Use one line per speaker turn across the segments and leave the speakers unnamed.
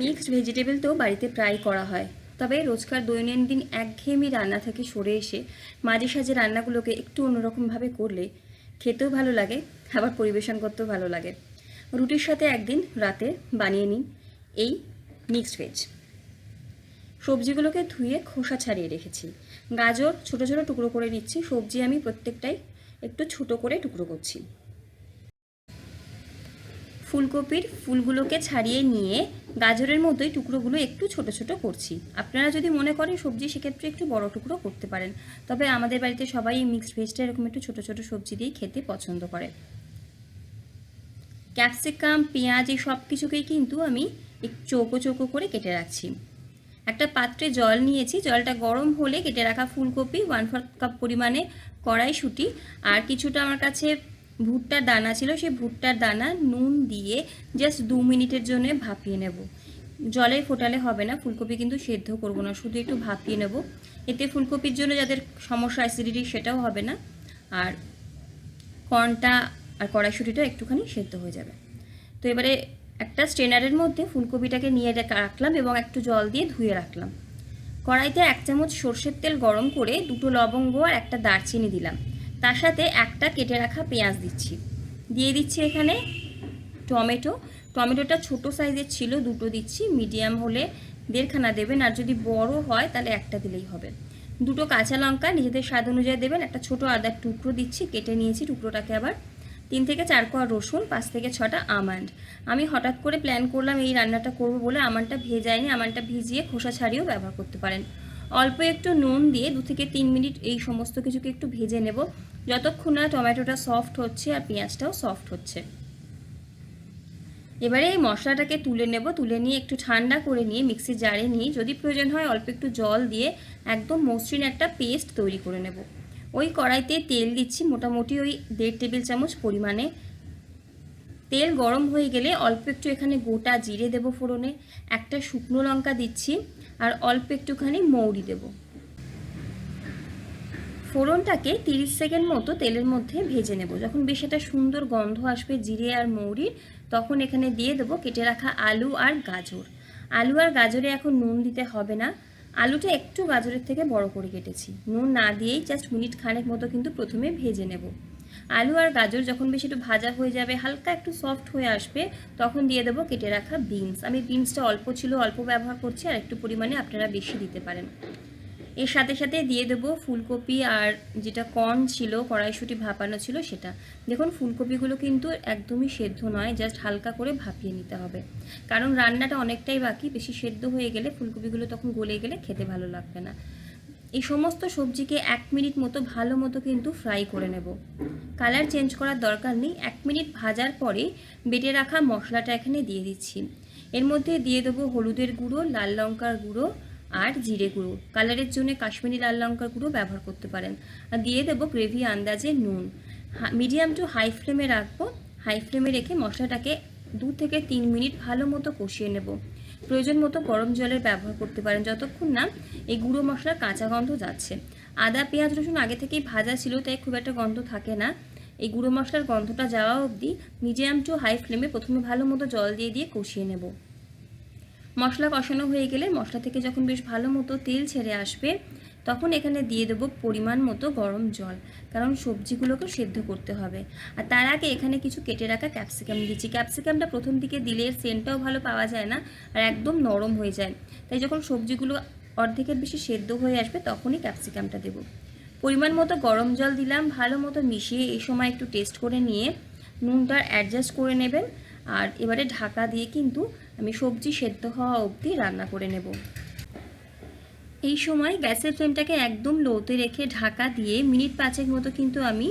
Mixed vegetable তো বাড়িতে প্রায় করা হয়। তবে রোজকার দৈনন্দিন একঘেয়েমি রান্না থেকে সরে এসে মাঝে সাঝে রান্নাগুলোকে একটু অন্যরকমভাবে করলে খেতেও ভালো লাগে, আবার পরিবেশন করতেও ভালো লাগে। রুটির সাথে একদিন রাতে বানিয়ে নিন এই মিক্সড ভেজ। সবজিগুলোকে ধুয়ে খোসা ছাড়িয়ে রেখেছি। গাজর ছোট ছোট টুকরো করে নিচ্ছি, সবজি আমি প্রত্যেকটাই একটু ছোট করে টুকরো করছি। ফুলকপির ফুলগুলোকে ছাড়িয়ে নিয়ে গাজরের মতোই টুকরোগুলো একটু ছোট ছোট করছি। আপনারা যদি মনে করেন সবজি সেক্ষেত্রে একটু বড় টুকরো করতে পারেন। তবে আমাদের বাড়িতে সবাই মিক্সড ভেজটা এরকম একটু ছোট ছোট সবজি দিয়ে খেতে পছন্দ করে। ক্যাপসিকাম পেঁয়াজ এই সব কিছুকেই কিন্তু আমি চৌকো চৌকো করে কেটে রাখছি। একটা পাত্রে জল নিয়েছি, জলটা গরম হলে কেটে রাখা ফুলকপি ওয়ান ফোর কাপ পরিমাণে কড়াইশুঁটি আর কিছুটা আমার কাছে ভুট্টার দানা ছিল সেই ভুট্টার দানা নুন দিয়ে জাস্ট দু মিনিটের জন্য ভাপিয়ে নেব। জলে ফোটালে হবে না, ফুলকপি কিন্তু সেদ্ধ করব না, শুধু একটু ভাপিয়ে নেব। এতে ফুলকপির জন্য যাদের সমস্যা অ্যাসিডিটি সেটাও হবে না। আর কর্নটা আর কড়াইশুঁটিটা একটুখানি সেদ্ধ হয়ে যাবে। তো এবারে একটা স্ট্রেনারের মধ্যে ফুলকপিটাকে নিয়ে রাখলাম এবং একটু জল দিয়ে ধুয়ে রাখলাম। কড়াইতে এক চামচ সর্ষের তেল গরম করে দুটো লবঙ্গ আর একটা দারচিনি দিলাম। তার সাথে একটা কেটে রাখা পেঁয়াজ দিচ্ছি। দিয়ে দিচ্ছি এখানে টমেটো। টমেটোটা ছোট সাইজের ছিল, দুটো দিচ্ছি। মিডিয়াম হলে দেড়খানা দেবেন। আর যদি বড় হয়, তাহলে একটা দিলেই হবে। দুটো কাঁচা লঙ্কা নিজেদের স্বাদ অনুযায়ী দেবেন। একটা ছোট আদার টুকরো দিচ্ছি, কেটে নিয়েছি টুকরোটাকে আবার। তিন থেকে চার কোয়া রসুন, পাঁচ থেকে ছটা আমন্ড। আমি হঠাৎ করে প্ল্যান করলাম এই রান্নাটা করব বলে আমন্ডটা ভেজাইনি আমন্ডটা ভিজিয়ে খোসা ছাড়িয়েও ব্যবহার করতে পারেন। অল্প একটু নুন দিয়ে দু থেকে তিন মিনিট এই সমস্ত কিছুকে একটু ভেজে নেব। যতক্ষণ না টমেটোটা সফট হচ্ছে আর পেঁয়াজটাও সফট হচ্ছে। এবারে এই মশলাটাকে তুলে নেব, তুলে নিয়ে একটু ঠান্ডা করে নিয়ে মিক্সি জারে নিয়ে যদি প্রয়োজন হয় অল্প একটু জল দিয়ে একদম মসৃণ একটা পেস্ট তৈরি করে নেব। ওই কড়াইতে তেল দিচ্ছি, মোটামুটি ওই দেড় টেবিল চামচ পরিমাণে। তেল গরম হয়ে গেলে অল্প একটু এখানে গোটা জিরে দেব ফোড়নে, একটা শুকনো লঙ্কা দিচ্ছি আর অল্প একটুখানি মৌরি দেব। ফোড়নটাকে তিরিশ সেকেন্ড মতো তেলের মধ্যে ভেজে নেব। যখন বেশ একটা সুন্দর গন্ধ আসবে জিরে আর মৌরির তখন এখানে দিয়ে দেবো কেটে রাখা আলু আর গাজর। আলু আর গাজরে এখন নুন দিতে হবে না। আলুটা একটু গাজরের থেকে বড় করে কেটেছি। নুন না দিয়েই জাস্ট মিনিট খানেক মতো কিন্তু প্রথমে ভেজে নেব। আলু আর গাজর যখন বেশি একটু ভাজা হয়ে যাবে, হালকা একটু সফট হয়ে আসবে, তখন দিয়ে দেবো কেটে রাখা বিনস আমি বিনসটা অল্প ছিল, অল্প ব্যবহার করছি আর একটু পরিমাণে আপনারা বেশি দিতে পারেন। এর সাথে সাথে দিয়ে দেবো ফুলকপি আর যেটা কর্ন ছিল, কড়াইশুঁটি ভাপানো ছিল সেটা। দেখুন, ফুলকপিগুলো কিন্তু একদমই সেদ্ধ নয়, জাস্ট হালকা করে ভাপিয়ে নিতে হবে। কারণ রান্নাটা অনেকটাই বাকি, বেশি সেদ্ধ হয়ে গেলে ফুলকপিগুলো তখন গলে গেলে খেতে ভালো লাগবে না। এই সমস্ত সবজিকে এক মিনিট মতো ভালো মতো কিন্তু ফ্রাই করে নেব। কালার চেঞ্জ করার দরকার নেই, এক মিনিট ভাজার পরে বেটে রাখা মশলাটা এখানে দিয়ে দিচ্ছি। এর মধ্যে দিয়ে দেবো হলুদের গুঁড়ো, লাল লঙ্কার গুঁড়ো আর জিরে গুঁড়ো। কালারের জন্য কাশ্মীরি লাল লঙ্কার গুঁড়ো ব্যবহার করতে পারেন। আর দিয়ে দেবো গ্রেভি আন্দাজে নুন। মিডিয়াম টু হাই ফ্লেমে রাখব। হাই ফ্লেমে রেখে মশলাটাকে দু থেকে তিন মিনিট ভালো মতো কষিয়ে নেব। প্রয়োজন মতো গরম জলের ব্যবহার করতে পারেন। যতক্ষণ না এই গুঁড়ো মশলার কাঁচা গন্ধ যাচ্ছে। আদা, পেঁয়াজ, রসুন আগে থেকেই ভাজা ছিল, তাই খুব একটা গন্ধ থাকে না। এই গুঁড়ো মশলার গন্ধটা যাওয়া অবধি মিডিয়াম টু হাই ফ্লেমে প্রথমে ভালো মতো জল দিয়ে দিয়ে কষিয়ে নেব। মশলা কষানো হয়ে গেলে মশলা থেকে যখন বেশ ভালো মতো তেল ছেড়ে আসবে, তখন এখানে দিয়ে দেবো পরিমাণ মতো গরম জল, কারণ সবজিগুলোকে সেদ্ধ করতে হবে। আর তার আগে এখানে কিছু কেটে রাখা ক্যাপসিকাম দিচ্ছি ক্যাপসিকামটা প্রথম দিকে দিলে এর সেন্টটাও ভালো পাওয়া যায় না আর একদম নরম হয়ে যায়। তাই যখন সবজিগুলো অর্ধেকের বেশি সেদ্ধ হয়ে আসবে, তখনই ক্যাপসিকামটা দেবো। পরিমাণ মতো গরম জল দিলাম, ভালো মতো মিশিয়ে এই সময় একটু টেস্ট করে নিয়ে নুনটা অ্যাডজাস্ট করে নেবেন। আর এবারে ঢাকা দিয়ে কিন্তু আমি সবজি সেদ্ধ হওয়া অবধি রান্না করে নেব। এই সময় গ্যাসের ফ্লেমটাকে একদম লোতে রেখে ঢাকা দিয়ে মিনিট পাঁচেক মতো কিন্তু আমি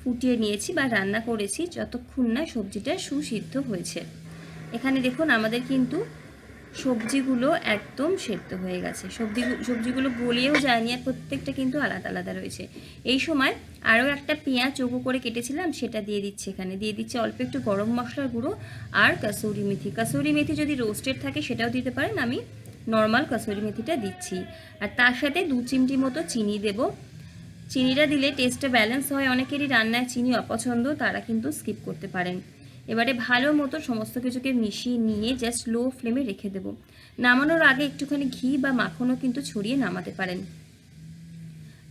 ফুটিয়ে নিয়েছি বা রান্না করেছি, যতক্ষণ না সবজিটা সুসিদ্ধ হয়েছে। এখানে দেখুন আমাদের কিন্তু সবজিগুলো একদম সেদ্ধ হয়ে গেছে। সবজি, সবজিগুলো গলিয়েও যায়নি আর প্রত্যেকটা কিন্তু আলাদা আলাদা রয়েছে। এই সময় আরও একটা পেঁয়াজ চৌকো করে কেটেছিলাম, সেটা দিয়ে দিচ্ছি এখানে। দিয়ে দিচ্ছি অল্প একটু গরম মশলার গুঁড়ো আর কাসুরি মেথি। কাসুরি মেথি যদি রোস্টেড থাকে সেটাও দিতে পারেন, আমি নর্মাল কাসুরি মেথিটা দিচ্ছি। আর তার সাথে দু চিমটি মতো চিনি দেব। চিনিটা দিলে টেস্টটা ব্যালেন্স হয়। অনেকেরই রান্নায় চিনি অপছন্দ, তারা কিন্তু স্কিপ করতে পারেন। এবারে ভালো মতো সমস্ত কিছুকে মিশিয়ে নিয়ে জাস্ট লো ফ্লেমে রেখে দেবো। নামানোর আগে একটুখানি ঘি বা মাখনও কিন্তু ছড়িয়ে নামাতে পারেন।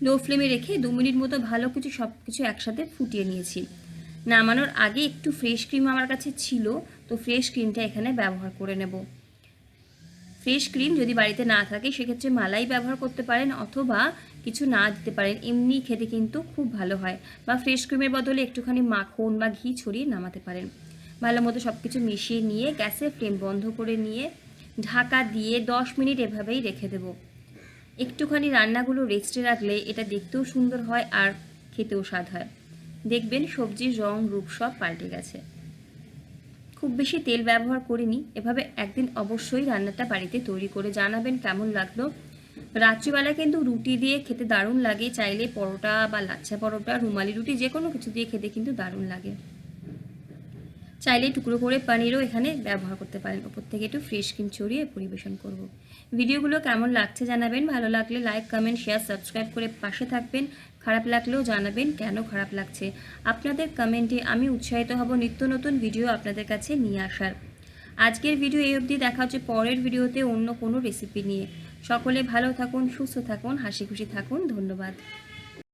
লো ফ্লেমে রেখে দু মিনিট মতো ভালো কিছু সব কিছু একসাথে ফুটিয়ে নিয়েছি। নামানোর আগে একটু ফ্রেশ ক্রিম আমার কাছে ছিল, তো ফ্রেশ ক্রিমটা এখানে ব্যবহার করে নেব। ফ্রেশ ক্রিম যদি বাড়িতে না থাকে, সেক্ষেত্রে মালাই ব্যবহার করতে পারেন অথবা কিছু না দিতে পারেন, এমনি খেতে কিন্তু খুব ভালো হয়। বা ফ্রেশ ক্রিমের বদলে একটুখানি মাখন বা ঘি ছড়িয়ে নামাতে পারেন। ভালো মতো সব কিছু মিশিয়ে নিয়ে গ্যাসের ফ্লেম বন্ধ করে নিয়ে ঢাকা দিয়ে দশ মিনিট এভাবেই রেখে দেবো। একটুখানি রান্নাগুলো রেস্টে রাখলে এটা দেখতেও সুন্দর হয় আর খেতেও স্বাদ হয়। দেখবেন সবজির রং, রূপ সব পাল্টে গেছে। খুব বেশি তেল ব্যবহার করিনি, এভাবে একদিন অবশ্যই রান্নাটা বাড়িতে তৈরি করে জানাবেন কেমন লাগল। রাত্রিবেলা কিন্তু রুটি দিয়ে খেতে দারুণ লাগে। চাইলে পরোটা বা লাচ্ছা পরোটা, রুমালি রুটি যে কোনো কিছু দিয়ে খেতে কিন্তু দারুণ লাগে। চাইলে টুকরো করে পানিরও এখানে ব্যবহার করতে পারেন। ওপর থেকে একটু ফ্রেশ ক্রিম ছড়িয়ে পরিবেশন করব। ভিডিওগুলো কেমন লাগছে জানাবেন। ভালো লাগলে লাইক কমেন্ট শেয়ার সাবস্ক্রাইব করে পাশে থাকবেন। খারাপ লাগলেও জানাবেন কেন খারাপ লাগছে। আপনাদের কমেন্টে আমি উৎসাহিত হব নিত্য নতুন ভিডিও আপনাদের কাছে নিয়ে আসার। আজকের ভিডিও এই অবধি। দেখা হচ্ছে পরের ভিডিওতে অন্য কোনো রেসিপি নিয়ে। সকলে ভালো থাকুন সুস্থ থাকুন হাসি খুশি থাকুন ধন্যবাদ।